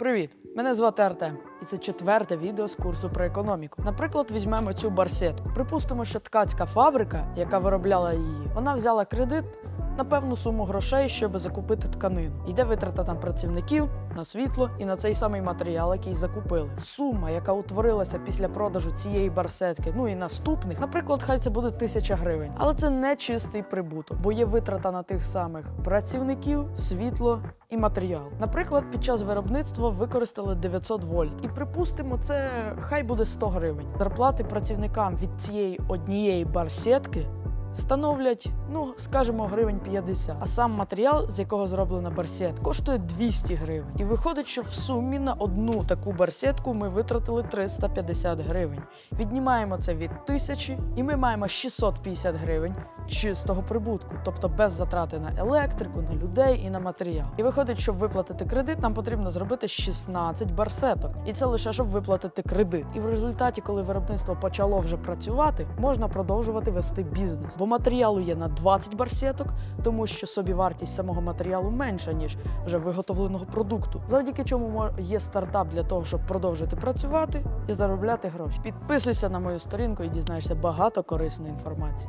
Привіт! Мене звати Артем, і це четверте відео з курсу про економіку. Наприклад, візьмемо цю барсетку. Припустимо, що ткацька фабрика, яка виробляла її, вона взяла кредит на певну суму грошей, щоб закупити тканину. Йде витрата на працівників, на світло і на цей самий матеріал, який закупили. Сума, яка утворилася після продажу цієї барсетки, ну і наступних, наприклад, хай це буде тисяча гривень. Але це не чистий прибуток, бо є витрата на тих самих працівників, світло і матеріал. Наприклад, під час виробництва використали 900 вольт, і припустимо, це хай буде 100 гривень. Зарплати працівникам від цієї однієї барсетки становлять, ну скажімо, гривень 50. А сам матеріал, з якого зроблена барсетка, коштує 200 гривень. І виходить, що в сумі на одну таку барсетку ми витратили 350 гривень. Віднімаємо це від тисячі, і ми маємо 650 гривень чистого прибутку, тобто без затрати на електрику, на людей і на матеріал. І виходить, щоб виплатити кредит, нам потрібно зробити 16 барсеток. І це лише щоб виплатити кредит. І в результаті, коли виробництво почало вже працювати, можна продовжувати вести бізнес. Бо матеріалу є на 20 барсеток, тому що собівартість самого матеріалу менша, ніж вже виготовленого продукту. Завдяки чому є стартап для того, щоб продовжити працювати і заробляти гроші. Підписуйся на мою сторінку і дізнаєшся багато корисної інформації.